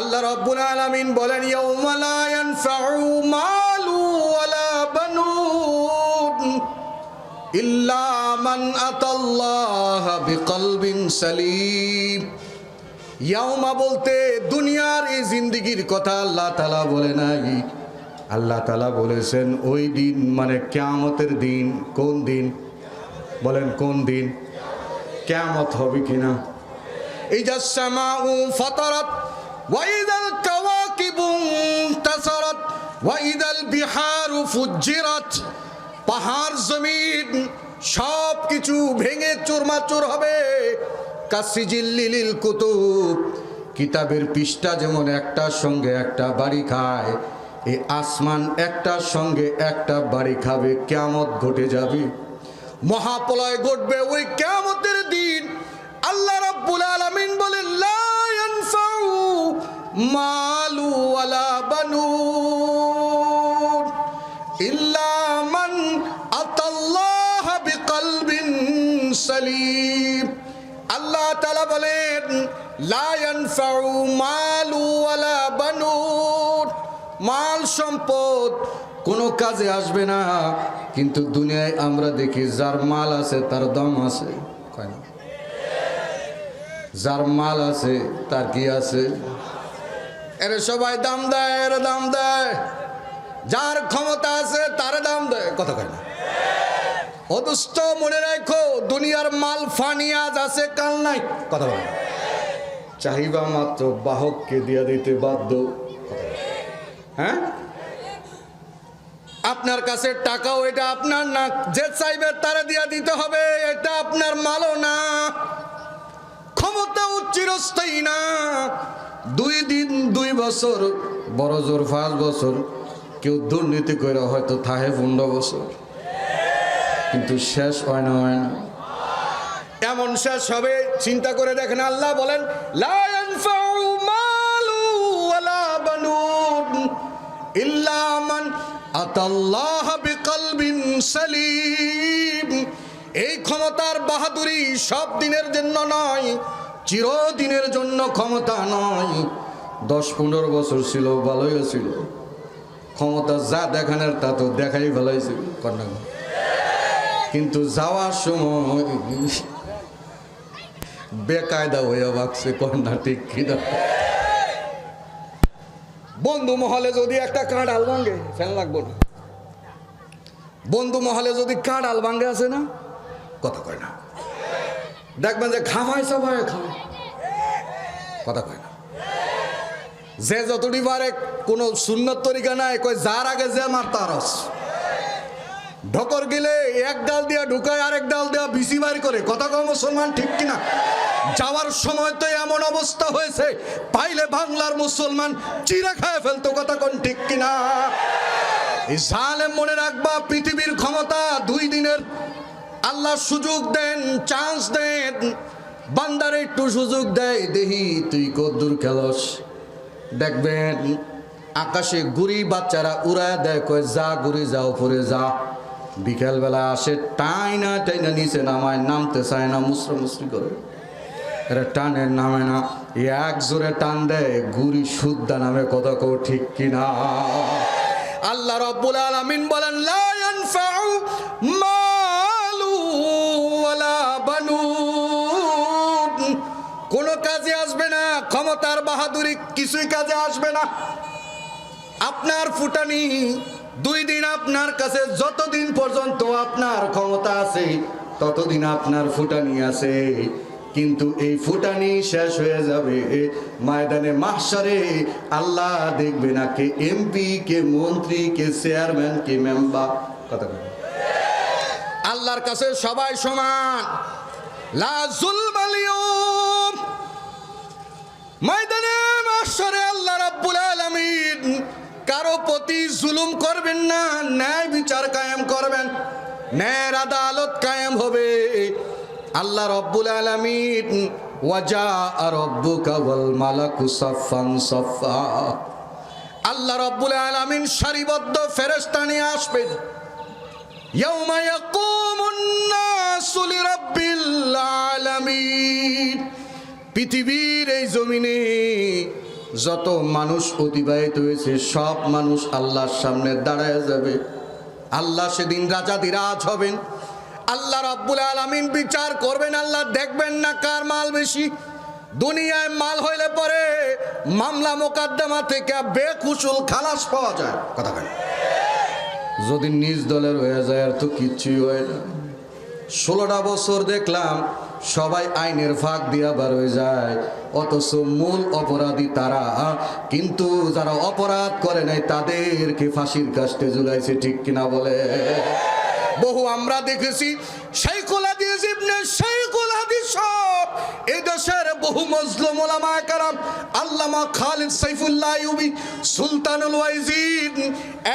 আল্লাহ রব্বুল আলামিন বলেন, ইয়াউমা লা মালু ওয়ালা বানুন ইল্লা মান আতাল্লাহ সালিম। ইয়াউমা বলতে দুনিয়ার এই জিন্দিগির কথা আল্লাহ তালা বলে নাই। আল্লাহ তালা বলেছেন, ওই দিন মানে ক্যামতের দিন। কোন দিন? বলেন, কোন দিন? কিয়ামত হবে কিনা? ইজাস সামাউ ফাতারাত وإذا الكواكب انتصرت وإذا البحار فجرت পাহাড় জমিন সব কিছু ভেঙে চুরমাচুর হবে কাসিজিল্লিল কুতুব কিতাবের পৃষ্ঠা যেমন একটার সঙ্গে একটা বাড়ি খায় এই আসমান একটার সঙ্গে একটা বাড়ি খাবে কেমত ঘটে যাবে মহাপলয় ঘটবে ওই কেমতের সম্পদ কোনো কাজে আসবে না। কিন্তু দুনিয়ায় আমরা দেখি যার মাল আছে তার দম আছে। যার মাল আছে তার কি আছে? এর সবাই দাম দেয়, এর দাম দেয়। যার ক্ষমতা আছে তার দাম দেয়। কথা কয় অদুষ্ট মনে রাখো, দুনিয়ার মাল ফানিয়াজ আছে, কাল নাই। কথা বলে। চাহিবা মাত্র বাহককে দিয়া দিতে বাধ্য। কথা। হ্যাঁ? আপনার কাছে টাকাও এটা আপনার না, যে চাইবে তারা দিয়া দিতে হবে, এটা আপনার মালও না। ক্ষমতাও চিরস্থায়ী না। দুই দিন, দুই বছর, বড় জোর, পাঁচ বছর, কেউ দুর্নীতি করে হয়তো থাহে পনেরো বছর। কিন্তু শেষ হয় না হয় না। এমন শেষ হবে, চিন্তা করে দেখেন আল্লাহ বলেন, লা আতাল্লাহ এই ক্ষমতার বাহাদুরি সব দিনের জন্য নয়, চিরদিনের জন্য ক্ষমতা নয়। দশ পনেরো বছর ছিল, ভালোই ছিল। ক্ষমতা যা দেখানোর তা তো দেখাই ভালোই ছিল কন্যা কিন্তু যাওয়ার সময় বেকায়দা হয়ে বাকছে কন্যা ঠিক কিনা? বন্ধু মহলে যদি একটা কাঁড আল ভাঙ্গে ফ্যান লাগবো না। বন্ধু মহলে যদি কাঁড আল ভাঙ্গে আছে না, কথা কয় না। দেখবেন যে খাওয়াই সবাই খাওয়ায় কথা কয় না। যে যতটি পারে কোনো সুন্নত তরিকা নাই, কয় যার আগে যে মার তারস ঢকর গেলে এক ডাল দিয়া ঢুকায়, আরেক ডাল দেওয়া বিসি বাড়ি করে। কথা কম মুসলমান ঠিক কিনা? যাওয়ার সময় তো এমন অবস্থা হয়েছে, পাইলে বাংলার মুসলমান চিরা খায় ফেলতো, কথা কোন ঠিক কিনা? জালেম মনে রাখবা, পৃথিবীর ক্ষমতা দুই দিনের। আল্লাহ সুযোগ দেন, চান্স দেন, বান্দারে একটু সুযোগ দেয়, দেহি তুই কদ্দুর খেলস। দেখবেন, আকাশে গুড়ি বাচ্চারা উড়ায় দেয়, কয়, যা গুড়ি, যা উপরে যা। বিকেলবেলা আসে, টাইনা টাইনা নিচে নামায়, নামতে চায় না, মুসরা মুসরি করে। এরা টানের নামে না এক জোরে টান দেয় গুরি শুদ্ধা নামে কথা কও ঠিক কিনা। আল্লাহ রব্বুল আলামিন বলেন, লা ইয়ানফাউ মালু ওয়ালা বানুন। কোনো কাজে আসবে না, ক্ষমতার বাহাদুরি কিছুই কাজে আসবে না। আপনার ফুটানি দুই দিন আপনার কাছে যতদিন পর্যন্ত আপনার ক্ষমতা আছে, ততদিন আপনার ফুটানি আছে। কিন্তু এই ফুটানি শেষ হয়ে যাবে। ময়দানে মাহসারে আল্লাহ দেখবে না কে এমপি কে মন্ত্রী, কে চেয়ারম্যান কে মেম্বার কথা আল্লাহর কাছে সবাই সমান। ময়দানে মাশরে আল্লাহ রাব্বুল আলামিন। কারও প্রতি জুলুম করবেন না, ন্যায় বিচার কায়েম করবেন। ন্যায়ের আদালত কায়েম হবে। আল্লাহ রব্বুল আলামিন ওয়াজা রব্বুকা ওয়াল মালাকু সাফফান সাফফা। আল্লাহ রব্বুল আলামিন সারিবদ্ধ ফেরেশতা নিয়ে আসবেন। ইয়াউমা ইয়াকুমুন নাসু লিরাব্বিল আলামিন। পৃথিবীর এই জমিনে যত মানুষ অতিবাহিত হয়েছে, সব মানুষ আল্লাহর সামনে দাঁড়ায় যাবে। আল্লাহ সেদিন রাজা দিরাজ হবেন। আল্লাহ রাব্বুল আলামিন বিচার করবেন, আল্লাহ দেখবেন না কার মাল বেশি। দুনিয়ায় মাল হইলে পরে মামলা মোকদ্দমা থেকে বেকুশল খালাস পাওয়া যায়। কথা যদি নিজ দলের হয়ে যায়, আর তো কিচ্ছুই হয় না। ষোলোটা বছর দেখলাম সবাই আইনের ফাঁক দিয়া বার হয়ে যায়। অথচ মূল অপরাধী তারা, কিন্তু যারা অপরাধ করে নাই, তাদেরকে ফাঁসির কাস্তে ঝুলাইছে, ঠিক কিনা বলে? বহু আমরা দেখেছি। এই দেশের বহু ওলামা কারাম, আল্লামা সাইফুল্লাহ সুলতানুল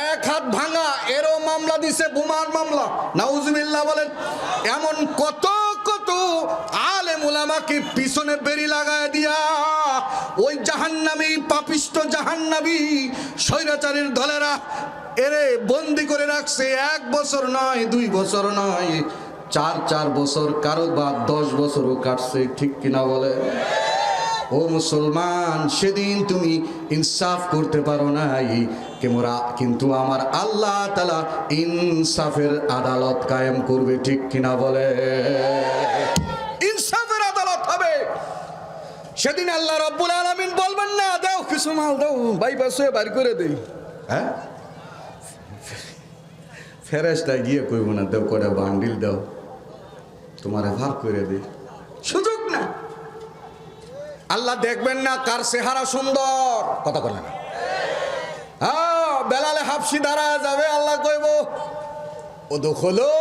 এক হাত ভাঙা, এরও মামলা দিছে, বোমার মামলা। বলেন, এমন কত কত আলে মোলামাকে পিছনে বেরি লাগায় দিয়া, ওই জাহান্নামি, পাপিষ্ট জাহান্নাবি স্বৈরাচারীর দলেরা এরে বন্দি করে রাখছে। এক বছর নয়, দুই বছর নয়, চার চার বছর, কারও বা দশ বছরও কাটছে, ঠিক কিনা বলে? ও মুসলমান, সেদিন তুমি ইনসাফ করতে পারো নাই। কেমরা, কিন্তু আমার আল্লাহ তালা ইনসাফের আদালত কায়েম করবে, ঠিক কিনা বলে? ইনসাফের আদালত হবে। সেদিন আল্লাহ রব্বুল আলমিন বলবেন না, দাও কিছু মাল, দাও বাইপাসে বার করে দেই। হ্যাঁ? ফেরেস্তায় গিয়ে কইব না, দেও কটা বান্ডিল দাও, তোমার ভাগ করে দিই। সুযোগ না। আল্লাহ দেখবেন না, কার চেহারা সুন্দর। কথা বলে না। বেলালে হাফসি দাঁড়া যাবে, আল্লাহ কইব ও দখলো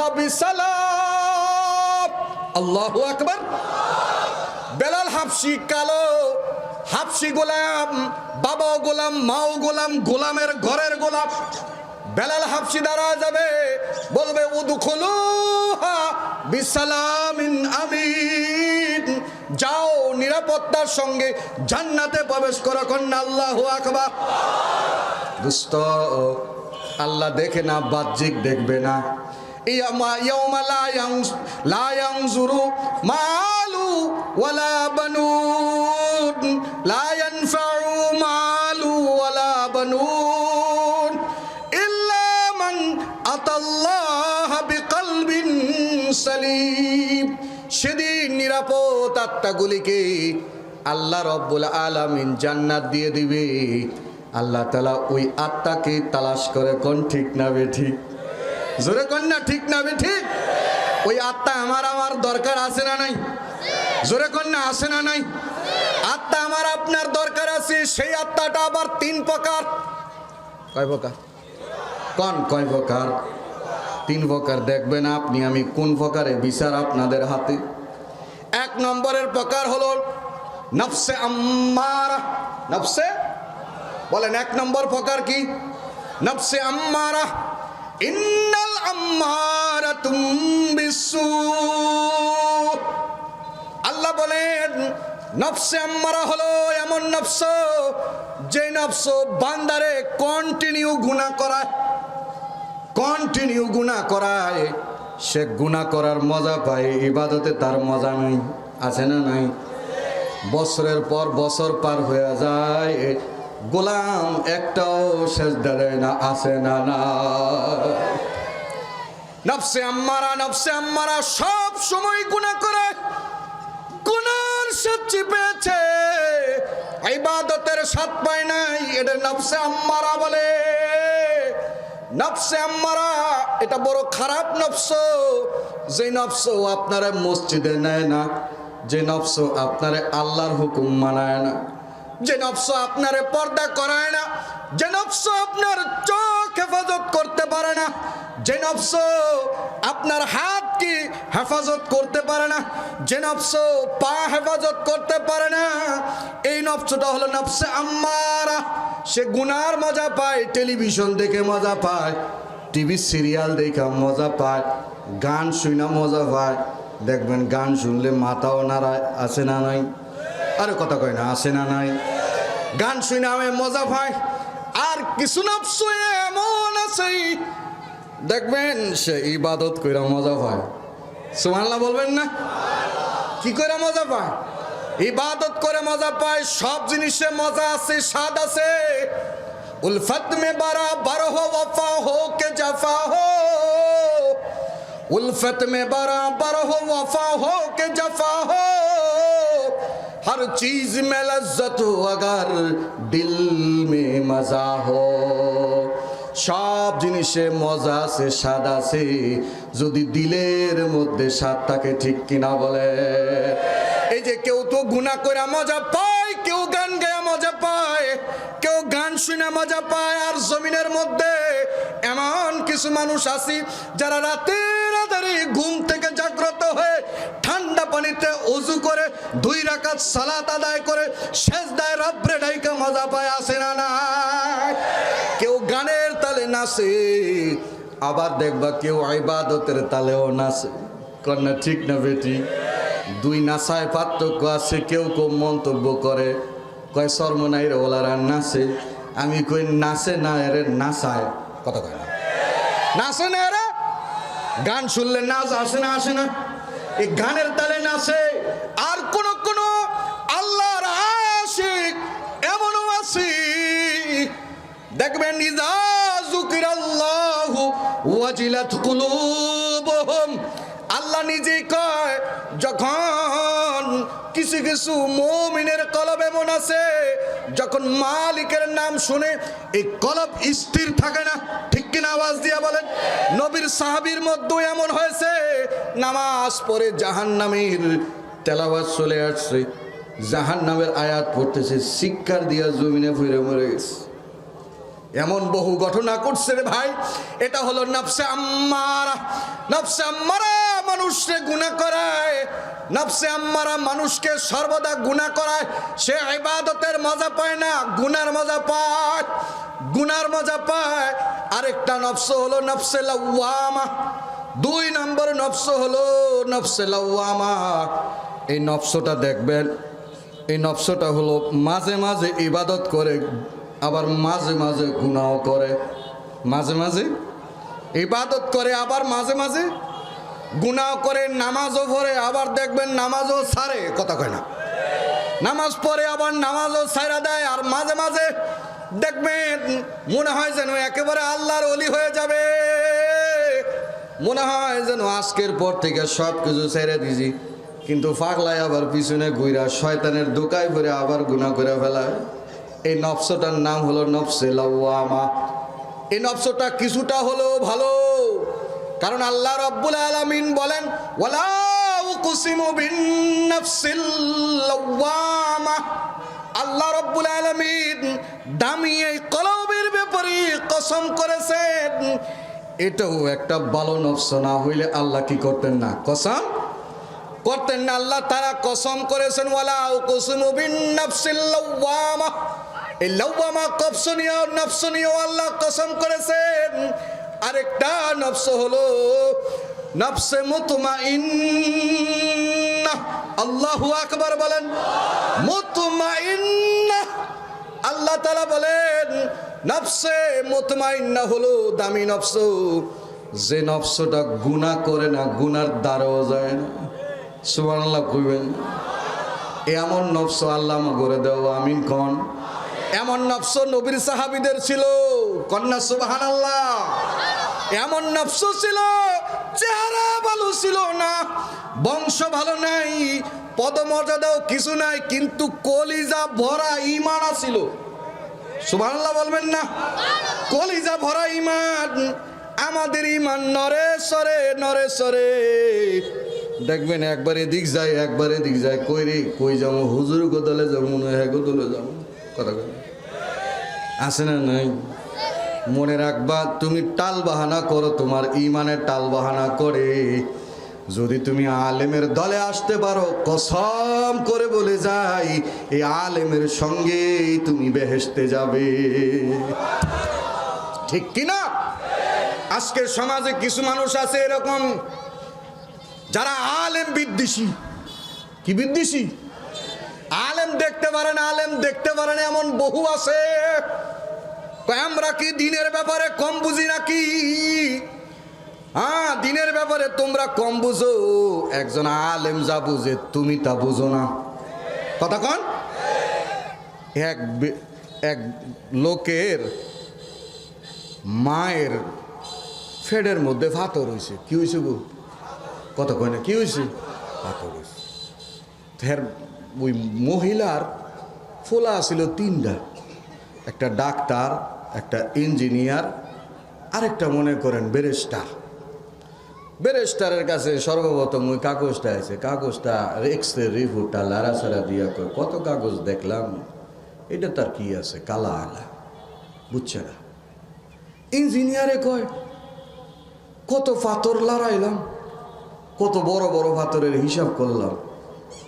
হাবিসালাম আল্লাহু আকবার। বেলাল হাফসি কালো, হাফসি গোলাম, বাবাও গোলাম, মাও গোলাম, গোলামের ঘরের গোলাম। বেলাল হাফসি দ্বারা যাবে, বলবে উদুখলু বিসালামিন আমিন। যাও নিরাপত্তার সঙ্গে জান্নাতে প্রবেশ করো, কন্যা আল্লাহ আকবার। দুস্ত আল্লাহ দেখে না, বাহ্যিক দেখবে না। ইয়ামা, ইয়াউমা লা ইয়াংস, লা ইয়ানজুরু মালু ওয়ালা বানুন। লা নিরাপদ আত্মাগুলিকে আল্লাহ রব্বুল আলামিন জান্নাত দিয়ে দিবে। আল্লাহ তালা ওই আত্মাকে তালাশ করে কোন ঠিক না ঠিক জোরে কোন না ঠিক না বে ঠিক ওই আত্মা আমার আমার দরকার আছে না নাই? জোরে কোন না আছে না নাই? আত্মা আমার আপনার দরকার আছে, সেই আত্মাটা আবার তিন প্রকার। কয় প্রকার? কোন কয় প্রকার? তিন প্রকার দেখবেন আপনি, আমি কোন প্রকারে বিচার আপনাদের হাতে? এক নম্বরের প্রকার হল নফসে আম্মারা। নফসে? বলেন, এক নম্বর প্রকার কি? নফসে আম্মারা। ইন্নাল আম্মারা তুমবিসু আল্লাহ বলেন, নফসে আম্মারা হলো এমন নফস যে নফস বান্দারে কন্টিনিউ গুনাহ করায়। কন্টিনিউ গুণা করায়। সে গুণা করার মজা পায়, ইবাদতে তার মজা নেই, আছে না নাই? বছরের পর বছর পার হয়ে যায়, গোলাম একটাও শেষ দেয় না, আছে না না নফসে আম্মারা নফসে আম্মারা সব সময় গুণা করে। গুনার সচ্ছি পেয়েছে, ইবাদতের সাত পায় নাই, এটা নফসে আম্মারা বলে। নফসে আম্মারা এটা বড় খারাপ নফস। যে নফস আপনারা মসজিদে নেয় না, যে নফস আপনারে আল্লাহর হুকুম মানায় না, যে নফস আপনারে পর্দা করায় না, যে নফস আপনার চোখ হেফাজত করতে পারে না, যে নফস আপনার হাতকে হেফাজত করতে পারে না, যে নফস পা হেফাজত করতে পারে না, এই নফসটা হলো নফসে আম্মারা সে গুনার মজা পায়, টেলিভিশন দেখে মজা পায়, টিভি সিরিয়াল দেখে মজা পায়, গান শুনা মজা পায়। দেখবেন গান শুনলে মাথাও নাড়ায় আছে না নাই? আরে কথা কয় না আছে না নাই? গান শুনে আমি মজা পাই, আর কিছু নফস এমন আছে। দেখবেন সে ইবাদত কইরা মজা পায়। সুমাল্লাহ বলবেন না? কি করে মজা পায়? ইবাদত করে মজা পায় সব জিনিসে মজা আছে স্বাদ আছে উলফত মে বারা বার হো ওয়ফা হো কে জাফা হো उल्फत में बराबर हो वफा हो के जफा हो हर चीज में लज्जत हो अगर दिल में मजा हो সব জিনিসে মজা আছে স্বাদ আছে যদি দিলের মধ্যে স্বাদ থাকে ঠিক কিনা বলে এই যে কেউ তো গুণা করে মজা পায়, কেউ গান গায়া মজা পায়, কেউ গান শুনে মজা পায়, আর জমিনের মধ্যে এমন কিছু মানুষ আছি যারা রাতে রাতারি ঘুম থেকে জাগ্রত হয়ে ঠান্ডা পানিতে অজু করে দুই রাকাত সালাত আদায় করে শেষ দায় রব্রে ডাইকা মজা পায় আসে না না কেউ গানের তালে নাচে, আবার দেখবা কেউ ইবাদতের তালেও নাচে। কন্যা ঠিক না বেটি? দুই নাচায় পার্থক্য আছে, কেউ কেউ মন্তব্য করে, কয় সর্বনাইর ওলারা নাচে। আমি কই, নাচে না এরে নাচায়? কথা কয় নাচে না এরা? গান শুনলে নাচ আসে না আসে না। এই গানের তালে নাচে। আর কোন কোন আল্লাহর আশিক এমনও আছে। দেখবেন ইজা যুকিরাল্লাহু ওয়াজিলাত কুলুবুহুম আল্লাহ নিজেই কয় যখন কিছু মমিনের কলব এমন আছে। যখন মালিকের নাম শুনে এই কলব স্থির থাকে না, ঠিক কিনা আওয়াজ দিয়া বলেন, নবীর সাহাবির মধ্যে এমন হয়েছে, নামাজ পড়ে জাহান্নামীর তেলাবাজ চলে আসছে, জাহান্নামের আয়াত পড়তেছে, শিক্ষার দিয়া জমিনে ফিরে মরে গেছে। এমন বহু ঘটনা করছে রে ভাই। এটা হলো নফসে আম্মারা। নফসে আম্মারা মানুষকে গুণা করায়। নফসে আম্মারা মানুষকে সর্বদা গুণা করায়। সে ইবাদতের মজা পায় না, গুনার মজা পায়। গুনার মজা পায়। আরেকটা নফস হলো নফসে লাওয়ামা। দুই নম্বর নফস হলো নফসে লাওয়ামা। এই নফসটা দেখবেন, এই নফসটা হলো মাঝে মাঝে ইবাদত করে আবার মাঝে মাঝে গুনাও করে। মাঝে মাঝে? ইবাদত করে আবার মাঝে মাঝে? গুনাও করে নামাজও পড়ে, আবার দেখবেন নামাজও সারে, কথা কয় না। নামাজ পড়ে আবার নামাজও ছাইরা দেয়, আর মাঝে মাঝে দেখবেন মনে হয় যেন একেবারে আল্লাহর অলি হয়ে যাবে। মনে হয় যেন আজকের পর থেকে সব কিছু ছেড়ে দিছি, কিন্তু ফাগলায় আবার পিছনে ঘুরা শয়তানের দোকায় ভরে আবার গুণা করে ফেলায়। এই নফসটার নাম হলো নফসে লাওয়ামা। এই নফসটা কিছুটা হলেও ভালো। কারণ আল্লাহ রব্বুল আলামিন বলেন লাওয়ামা। আল্লাহ রব্বুল আলামিন দামি এই কলবের ব্যাপারে কসম করেছেন। এটাও একটা ভালো নফস, না হইলে আল্লাহ কি করতেন না? কসম? করতেন না। আল্লাহ তারা কসম করেছেন, ওয়ালা কুসুমু বিন নাফসিল লাওয়ামা। এই লাওয়ামা কফসনীয় নফসনীয় আল্লাহ কসম করেছেন। আরেকটা নফস হলো, নফসে মুতমাইন্না। আল্লাহু আকবার বলেন। মুতমাইন্না। আল্লাহ তালা বলেন, নফসে মুতমাইন্না হলো দামি নফস। যে নফসটা গুনাহ করে না, গুনার দ্বারাও যায় না। সুবহানাল্লাহ কইবেন। এমন নফস আল্লাহ করে দেও, আমিন কন। এমন নফস নবীর সাহাবিদের ছিল। কন্যা সুবাহান আল্লাহ এমন নফস ছিল, চেহারা ভালো ছিল না, বংশ ভালো নাই, পদমর্যাদাও কিছু নাই, কিন্তু কলিজা ভরা ইমান ছিল সুবহানাল্লাহ বলবেন না? কলিজা ভরা ইমান আমাদের ইমান নরে সরে নরে সরে। দেখবেন একবার এদিক যায়, একবার এদিক যায়, কই রে, কই যাব? হুজুর গোদলে যাব মনে হয় গোদলে যাব। কথা আছে না নাই? মনে রাখবা, তুমি টাল বাহানা করো, তোমার ইমানের টাল বাহানা করে। যদি তুমি আলেমের দলে আসতে পারো, কসম করে বলে যাই, এই আলেমের সঙ্গে তুমি বেহেসতে যাবে। ঠিক কিনা আজকের সমাজে কিছু মানুষ আছে এরকম, যারা আলেম বিদ্বেষী। কি বিদ্বেষী? আলেম দেখতে পারেন আলেম দেখতে পারেন এমন বহু আছে। আমরা কি দিনের ব্যাপারে কম বুঝি নাকি? হ্যাঁ দিনের ব্যাপারে তোমরা কম বুঝো। একজন আলেম যা বুঝে, তুমি তা বুঝো না। কথা কন। এক এক লোকের মায়ের ফেডের মধ্যে ফাতর হয়েছে কি হয়েছে গো? কত কয় না, কি হয়েছে ফাতর হয়েছে ফের ওই মহিলার ফোলা ছিল তিনটা। একটা ডাক্তার একটা ইঞ্জিনিয়ার, আরেকটা মনে করেন ব্যারিস্টার। ব্যারিস্টারের কাছে সর্বপ্রথম ওই কাগজটা আছে, কাগজটা এক্সরে রিপোর্টটা লাড়াছাড়া দিয়া কয়, কত কাগজ দেখলাম? এটা তার কি আছে? কালা আলা। বুঝছে না? ইঞ্জিনিয়ারে কয়, কত পাথর লড়াইলাম? কত বড় বড় পাথরের হিসাব করলাম?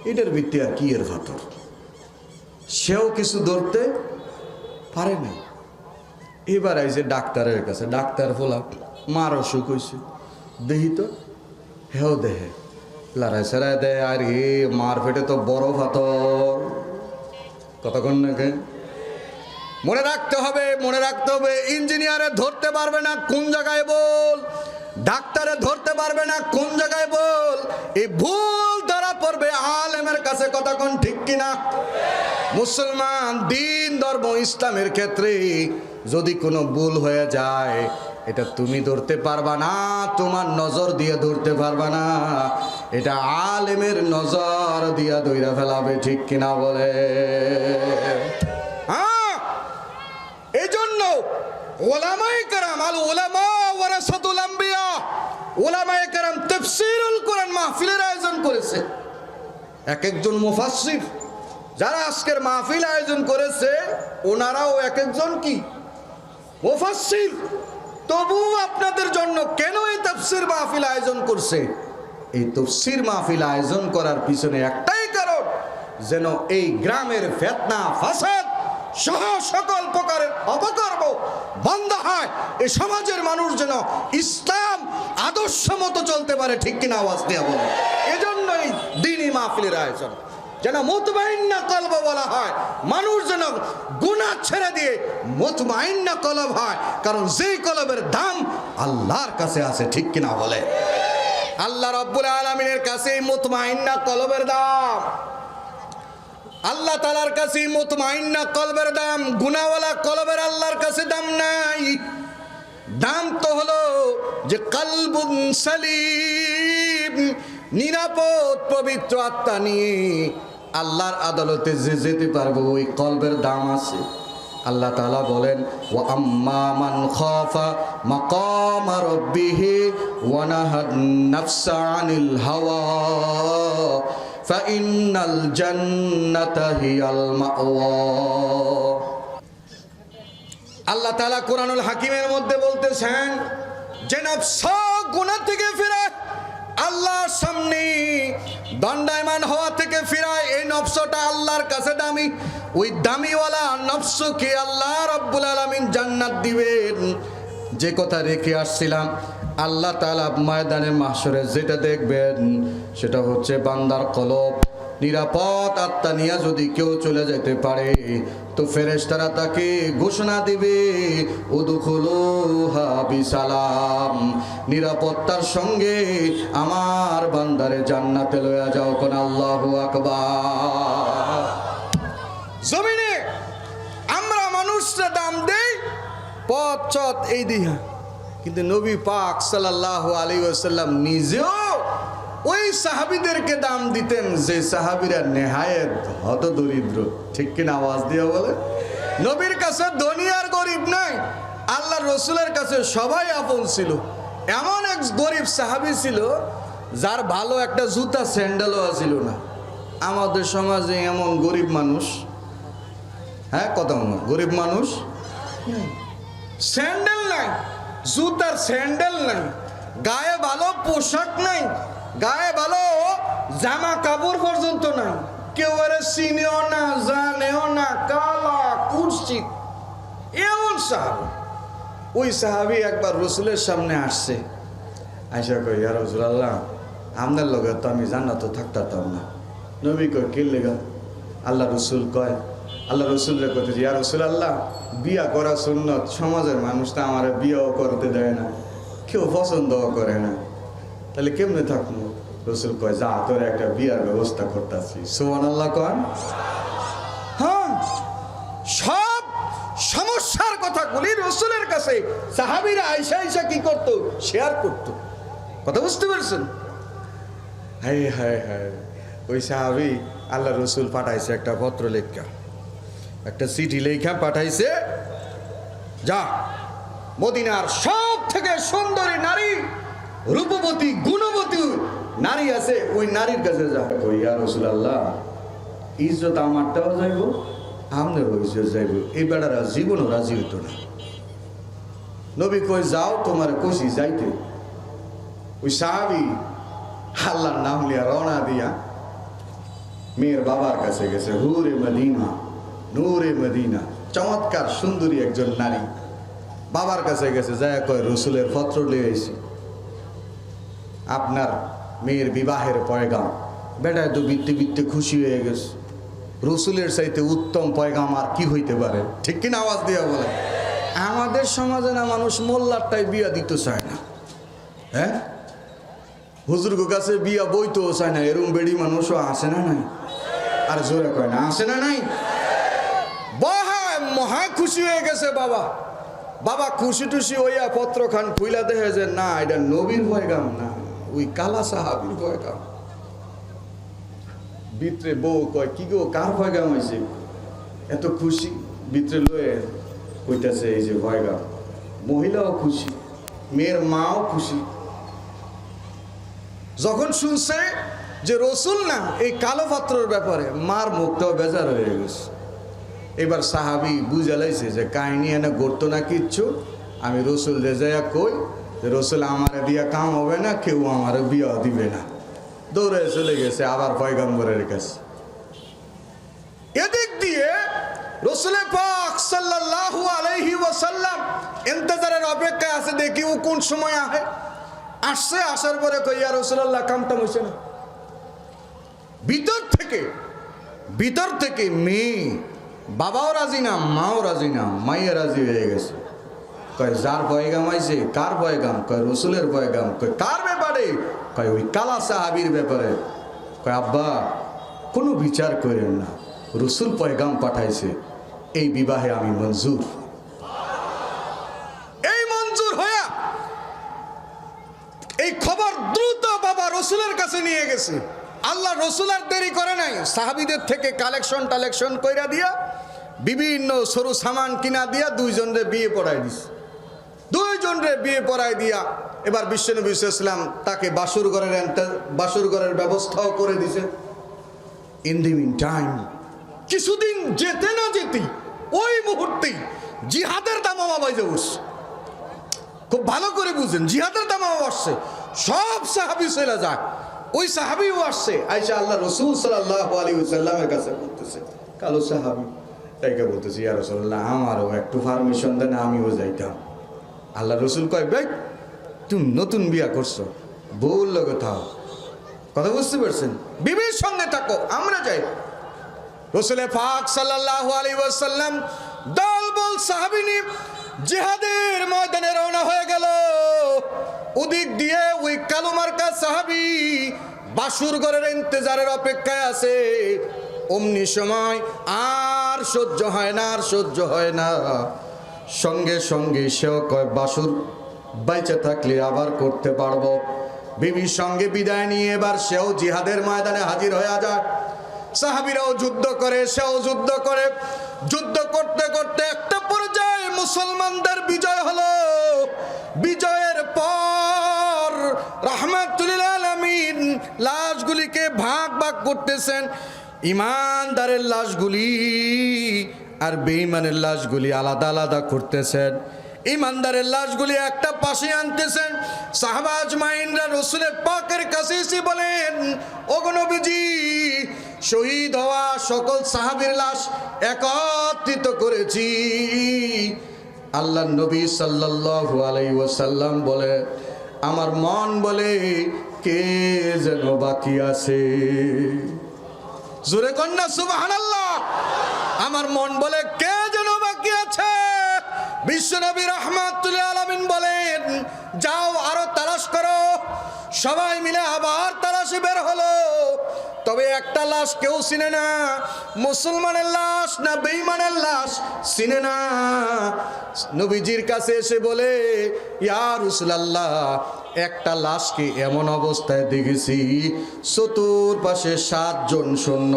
এটার ভিত্তি আর কি এর পাথর? সেও কিছু ধরতে পারে নাই। এবার আইছে ডাক্তারের কাছে। ডাক্তার ফোলা মার অসুখ হয়েছে দেহি তো? হেও দেহে। লড়াই সেড়াই দেয় আর এ মার ফেটে তো বড় পাথর। কতক্ষণ নাকি? মনে রাখতে হবে, মনে রাখতে হবে, ইঞ্জিনিয়ারে ধরতে পারবে না, কোন জায়গায় বল? ডাক্তারে ধরতে পারবে না, কোন জায়গায় বল? এই ভুল ধরা পড়বে আলেমের কাছে, কতক্ষণ ঠিক কিনা? মুসলমান দিন ধর্ম ইসলামের ক্ষেত্রে যদি কোনো ভুল হয়ে যায়, এটা তুমি ধরতে পারবা না, তোমার নজর দিয়ে ধরতে পারবা না। এটা আলেমের নজর দিয়া দইরা ফেলাবে, ঠিক কিনা বলে? হ্যাঁ এই জন্য ওলামাই কারাম, আল ওলামা ওয়ারাসাতুল আম্বিয়া ওলামাই কারাম তাফসীরুল কোরআন মাহফিলের আয়োজন করেছে। এক একজন মুফাসসির, যারা আজকের মাহফিল আয়োজন করেছে, ওনারাও এক একজন কি? মুফাসসির, তবু আপনাদের জন্য কেন এই তাফসীর মাহফিল আয়োজন করছে? এই তফসির মাহফিল আয়োজন করার পিছনে একটাই কারণ, যেন এই গ্রামের ফেতনা, ফাসাদ সহ সকল প্রকারের অপকর্ম বন্ধ হয়। এই সমাজের মানুষ যেন ইসলাম আদর্শ মতো চলতে পারে, ঠিক কিনা আওয়াজ দেওয়া বলে এজন্যই দিনই মাহফিলের আয়োজন। যেন মুতমাইন্না কলব বলা হয়। মানুষ যেন গুনাহ ছেড়ে দিয়ে মুতমাইন্না কলব হয়। কারণ যেই কলবের দাম আল্লাহর কাছে আছে, ঠিক কিনা বলে? আল্লাহ রব্বুল আলমিনের কাছে মুতমাইন্না কলবের দাম। আল্লাহ তালার কাছে মুতমাইন্না কলবের দাম। গুনাওয়ালা কলবের আল্লাহর কাছে দাম নাই। দাম তো হলো যে কালবুন সালিম, নিরাপদ পবিত্র আত্মা নিয়ে আল্লাহর আদালতে যে যেতে পারব, ওই কলবের দাম আছে। আল্লাহ তালা বলেন ও আম্মা মান খাফা মাকাম রাব্বিহি ওয়া নাহান নাফসা আনিল হাওয়া। আল্লাহ তালা কোরআনুল হাকিমের মধ্যে বলতেছেন, যে নফস গুণা থেকে ফিরে আল্লাহর সামনে দণ্ডায়মান হওয়া থেকে ফিরায় এই নফসটা আল্লাহর কাছে দামি। ওই দামিওয়ালা নফসকে আল্লাহ রব্বুল আলমিন জান্নাত দিবেন। যে কথা রেখে আসছিলাম, আল্লাহ তালা ময়দানে মাসরে যেটা দেখবেন, সেটা হচ্ছে বান্দার কলব। নিরাপদ আত্মা নিয়ে যদি কেউ চলে যেতে পারে তো ফেরেশতারা তাকে ঘোষণা দিবে বিসালাম নিরাপত্তার সঙ্গে আমার বান্দারে জান্নাতে লয়া যাও কোন আল্লাহু আকবার। জমিনে আমরা মানুষরা দাম দেই, পথ চত এই দিহা। কিন্তু নবী পাক সাল্লাল্লাহু আলাইহি ওয়াসাল্লাম নিজেও ওই সাহাবিদেরকে দাম দিতেন যে সাহাবিরা নেহায়েত হত দরিদ্র ঠিক কিনা আওয়াজ দিয়ে বলে? নবীর কাছে ধনী আর গরিব নাই আল্লাহ রসুলের কাছে সবাই আপন ছিল। এমন এক গরিব সাহাবী ছিল যার ভালো একটা জুতা, স্যান্ডেলও ছিল না। আমাদের সমাজে এমন গরিব মানুষ হ্যাঁ কত গরিব মানুষ স্যান্ডেল নাই, জুতার স্যান্ডেল নাই, গায়ে ভালো পোশাক নাই গায়ে ভালো, জামা কাপড় পর্যন্ত নাই। কেউ আরে চিনেও না, জানেও না, কালা কুৎসিত এমন সাহাবি। ওই সাহাবি একবার রসুলের সামনে আসছে। আইসা কই ইয়া রসুল আল্লাহ আপনার লগে তো আমি জান্নাত থাকতাম না। নবী কয় কে লেগা? আল্লাহ রসুল কয়, আল্লাহ রসুল রে কইতে ইয়া রসুল আল্লাহ বিয়া করা সুন্নত। সমাজের মানুষ তো আমার বিয়েও করতে দেয় না। কেউ পছন্দও করে না। তাহলে কেমনে থাকব? রসুল কয়, যা, তোর একটা বিয়ার ব্যবস্থা করতেছি। সুমান আল্লাহ কন। হ্যাঁ সব সমস্যার কথাগুলি রসুলের কাছে। সাহাবিরা আইসা আইসা কি করত? শেয়ার করত। কথা বুঝতে পারছেন? হাই হাই হাই ওই সাহাবি আল্লাহ রসুল পাঠাইছে একটা পত্র লেখা একটা চিঠি লেখা পাঠাইছে, যা, মদিনার সব থেকে সুন্দরী নারী রূপবতী, গুণবতী নারী আছে, ওই নারীর কাছে যা ইয়া রসুল আল্লাহ ইজ্জত আমারটাও যাইব আমনের ইজ্জত যাইব। এই বেড়ারা জীবনও রাজি হইতো না। নবী কই যাও তোমার কষি যাইতে। ওই সাহাবি আল্লাহর নাম লিয়া রওনা দিয়া মেয়ের বাবার কাছে গেছে, হুরে মদিনা, নূরে মদিনা, চমৎকার সুন্দরী একজন নারী। বাবার কাছে গেছে যায় কয়, রসুলের পত্র লিয়ে আপনার মেয়ের বিবাহের পয়গাম। বেটায় তো বিত্তে বিত্তে খুশি হয়ে গেছে। রসুলের চাইতে উত্তম পয়গাম আর কি হইতে পারে? ঠিক কিনা আওয়াজ দেওয়া বলে আমাদের সমাজে না মানুষ মোল্লারটাই বিয়া দিতে চায় না। হ্যাঁ? হুজুর কাছে বিয়া বইতেও চায় না। এরম বেড়ি মানুষও আসে না নাই? আর জোরে কয় না, আসে না নাই? মহা খুশি হয়ে গেছে বাবা। বাবা খুশি টুসি হইয়া পত্র খান খুইলা দেখে যে, না, এটা নবীর পয়গাম না। ওই কালা সাহাবির পয়গাম ভিতরে বউ কয়, কি গো, কার পয়গাম হয়েছে এত খুশি। ভিতরে লয়ে কইতাছে, এই যে পয়গাম মহিলাও খুশি, মেয়ের মাও খুশি। যখন শুনছে যে রসুল না, এই কালো পাত্রর ব্যাপারে, মার মুখটাও বেজার হয়ে গেছে। এবার সাহাবি বুঝালাইছে যে কাহিনী এনে গড়তো না কিচ্ছু। আমি রসুল রেজাইয়া কই যে রসুল, আমার দিয়া কাম হবে না, কেউ আমার বিয়া দিবে না। দৌড়ে চলে গেছে, আবার পয়গম্বরের কাছে। এদিক দিয়ে রসুলের পাক সাল্লাল্লাহু আলাইহি ওয়াসাল্লাম ইন্তজারের অপেক্ষায় আছে, দেখি ও কোন সময় আহে। আসছে, আসার পরে কইয়া রসুলাল্লাহ, কামটা হইছে না ভিতর থেকে ভিতর থেকে মেয়ে, বাবাও রাজি না, মাও রাজি না মাইয়া রাজি হয়ে গেছে। কয়, যার পয়গাম আইছে কার পয়গাম কয়, রসুলের পয়গাম কয়, কার ব্যাপারে? কয়, ওই কালা সাহাবির ব্যাপারে। কয়, আব্বা, কোনো বিচার করেন না। রসুল পয়গাম পাঠাইছে, এই বিবাহে আমি মঞ্জুর। এই মঞ্জুর হইয়া এই খবর দ্রুত বাবা রসুলের কাছে নিয়ে গেছে। আল্লাহ রসুল আর দেরি করে নাই। সাহাবিদের থেকে কালেকশন টালেকশন কইরা দিয়া, বিভিন্ন সরু সামান কিনা দিয়া দুইজনরে বিয়ে পড়াই দিছে। দুইজনরে বিয়ে পড়াই দিয়া এবার বিশ্বনবী ইসলাম তাকে বাসুর ঘরের বাসুর ঘরের ব্যবস্থাও করে দিছে। ইন দি মিন টাইম কিছুদিন যেতে না যেতেই ওই মুহূর্তেই জিহাদের দামামা বাজে উঠছে খুব ভালো করে বুঝেন জিহাদের দামামা আসছে সব সাহাবি চলে যায়। ওই সাহাবিও আসছে আইসা আল্লাহ রসুল সাল্লাহ আলী সাল্লামের কাছে বলতেছে, কালো সাহাবি। তাইকে বলতেছি, ইয়া রসুল্লাহ আমারও একটু পারমিশন দেন, আমিও যাইতাম। আল্লাহ রসুল কয় বেগ তুমি নতুন বিয়া করছ। বলল কোথাও কথা বুঝতে পারছেন? বিবির সঙ্গে থাকো, আমরা যাই। রসুলের পাক সাল্লাল্লাহু আলাইহি ওয়াসাল্লাম দল বল সাহাবিনী জিহাদের ময়দানে রওনা হয়ে গেল। ওদিক দিয়ে ওই কালো মার্কা সাহাবি বাসুর ঘরের ইন্তজারের অপেক্ষায় আছে। অমনি সময় আর সহ্য হয় না, আর সহ্য হয় না। সঙ্গে সঙ্গে সেও কয়, বাসুর বাইচে থাকলে আবার করতে পারব। বিবির সঙ্গে বিদায় নিয়ে এবার সেও জিহাদের ময়দানে হাজির হয়ে যায়। সাহাবিরাও যুদ্ধ করে, সেও যুদ্ধ করে। যুদ্ধ করতে করতে একটা পর্যায়ে মুসলমানদের বিজয় হলো। বিজয়ের পর রহমাতুল্লাহ আলমিন লাশগুলিকে ভাগ ভাগ করতেছেন। ইমানদারের লাশগুলি আর বেঈমানের লাশগুলি আলাদা আলাদা করতেছেন ইমানদারের লাশগুলি একটা পাশে আনতেছেন। সাহবাজ মাইনরা রসুলের পাকের কাছে এসে বলেন অগনবীজি শহীদ হওয়া সকল সাহাবীর লাশ একত্রিত করেছি। আল্লাহ নবী সাল্লাল্লাহু আলাইহি ওয়াসাল্লাম বলে, আমার মন বলে কে যেন বাকি আছে? জোরে কন্যা, সুবহানাল্লাহ! আমার মন বলে, কে যেন বাকি আছে? বিশ্বনবী রহমাতুল্লাহ আলামিন বলেন, যাও আরও তালাশ করো। সবাই মিলে আবার তালাশে একটা লাশ কেউ চিনে না, মুসলমানের লাশ না বেঈমানের লাশ চিনে না। নবীজির কাছে এসে বলে, ইয়া রাসূলুল্লাহ একটা লাশকে এমন অবস্থায় দেখেছি, চতুর্পাশে সাতজন শূন্য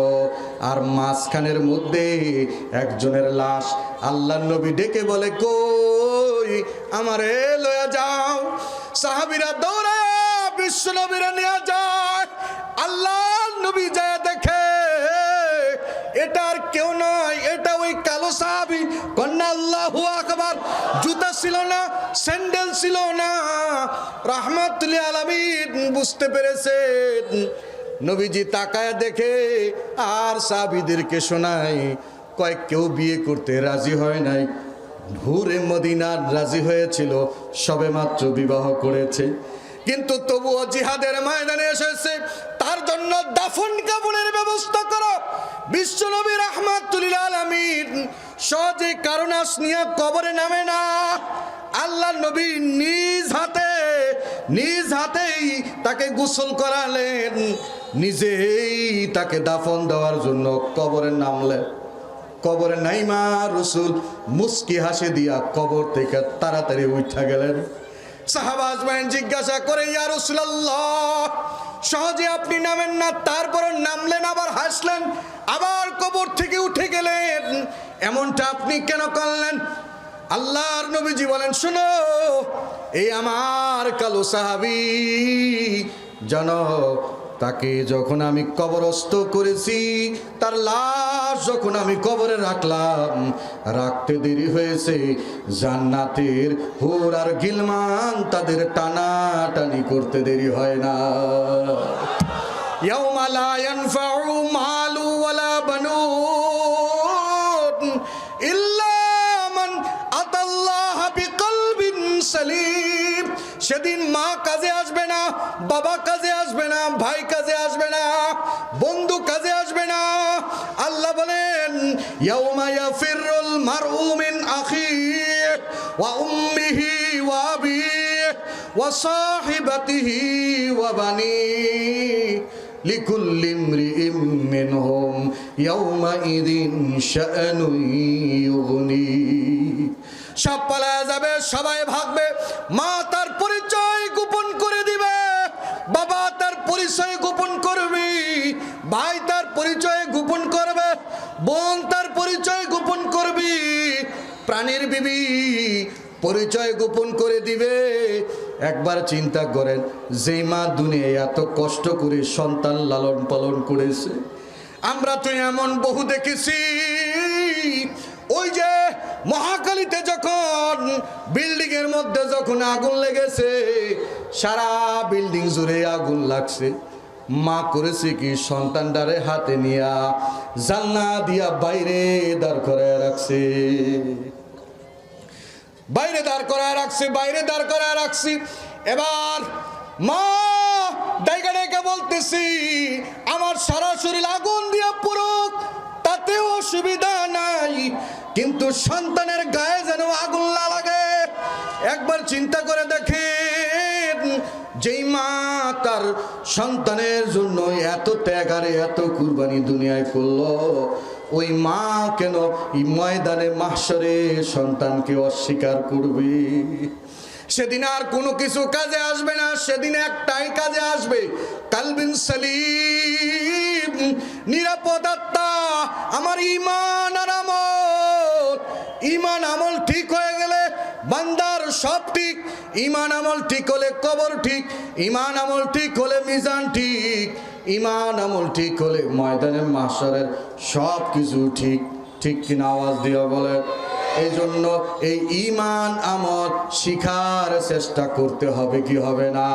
আর মাঝখানের মধ্যে একজনের লাশ আল্লাহ নবী ডেকে বলে, কই, আমারে লয়া যাও, সাহাবিরা দৌড়ে বিশ্ব নবীরা নিয়ে যায় আল্লাহ নবী যায় স্যান্ডেল ছিল না। রহমতুল্লাহ আলমিন বুঝতে পেরেছেন। নবীজি তাকায় দেখে আর সাবিদেরকে শোনায়, কয়েক কেউ বিয়ে করতে রাজি হয় নাই। হুরে মদিনার রাজি হয়েছিল, সবে মাত্র বিবাহ করেছে। কিন্তু তবুও জিহাদের ময়দানে এসেছে। তার জন্য দাফন কাফনের ব্যবস্থা করো। বিশ্বনবী রহমাতুল্লাহ আলামিন সহজে কারণাস নিয়ে কবরে নামে না। আল্লাহ নবী নিজ হাতে, নিজ হাতেই তাকে গোসল করালেন। নিজেই তাকে দাফন দেওয়ার জন্য কবরে নামলেন। কবরে নাইমা রসুল মুস্কি হাসি দিয়া কবর থেকে তাড়াতাড়ি উঠা গেলেন। সাহাবাজ বাইন জিজ্ঞাসা করে, ইয়া রসুলাল্লাহ, সহজে আপনি নামেন না? তারপর নামলেন, আবার হাসলেন, আবার কবর থেকে উঠে গেলেন। এমনটা আপনি কেন করলেন? আল্লাহর নবীজি বলেন, শোনো, এই আমার কালো সাহাবি, জন, তাকে যখন আমি কবরস্ত করেছি, তার লাশ যখন আমি কবরে রাখলাম, রাখতে দেরি হয়েছে, জান্নাতের হোর আর গিলমান তাদের টানা টানি করতে দেরি হয় না। বাবা কাজে আসবে না ভাই কাজে আসবে না বন্ধু কাজে আসবে না আল্লাহ বলেন ইয়াউমা ইয়াফিরুল মারউ মিন আখিহি ওয়া উম্মিহি ওয়া আবিহি ওয়া সাহিবাতিহি ওয়া বানিহি لكل امرئ منهم يومئذ شأن يغنيه সব পালায় যাবে সবাই ভাগবে মা তার পরিচয় ভাই তার পরিচয় গোপন করবে, বোন তার পরিচয় গোপন করবি, প্রাণীর বিবি পরিচয় গোপন করে দিবে। একবার চিন্তা করেন, যেই মা দুনিয়ায় এত কষ্ট করে সন্তান লালন পালন করেছে, আমরা তো এমন বহু দেখেছি। ওই যে মহাকালীতে যখন বিল্ডিং এর মধ্যে যখন আগুন লেগেছে, সারা বিল্ডিং জুড়ে আগুন লাগছে। মা করেছে কি সন্তান সন্তানটারে হাতে নিয়া জানলা দিয়া বাইরে দাঁড় করে রাখছে। বাইরে দাঁড় করায় রাখছি, বাইরে দাঁড় করায় রাখছি। এবার মা ডাইকা ডাইকা বলতেছি, আমার সারা শরীর আগুন দিয়ে পুরুক, তাতেও অসুবিধা নাই, কিন্তু সন্তানের গায়ে যেন আগুন না লাগে। একবার চিন্তা করে দেখেন যেই মা তার সন্তানের জন্য এত ত্যাগ আর এত কুরবানি দুনিয়ায় করল, ওই মা কেন এই ময়দানে মাসরে সন্তানকে অস্বীকার করবে? সেদিন আর কোনো কিছু কাজে আসবে না, সেদিন একটাই কাজে আসবে, কালবিন সালিম, নিরাপদ আত্মা, আমার ইমান আর আমল। ইমান আমল ঠিক হয়ে সব ঠিক, ইমান আমল ঠিক হলে কবর ঠিক, ইমান আমল ঠিক হলে মিজান ঠিক, ইমান আমল ঠিক হলে ময়দানে মাসরের সব কিছু ঠিক ঠিক কিনা আওয়াজ দিয়া বলে। এই জন্য এই ইমান আমল শিখার চেষ্টা করতে হবে কি হবে না।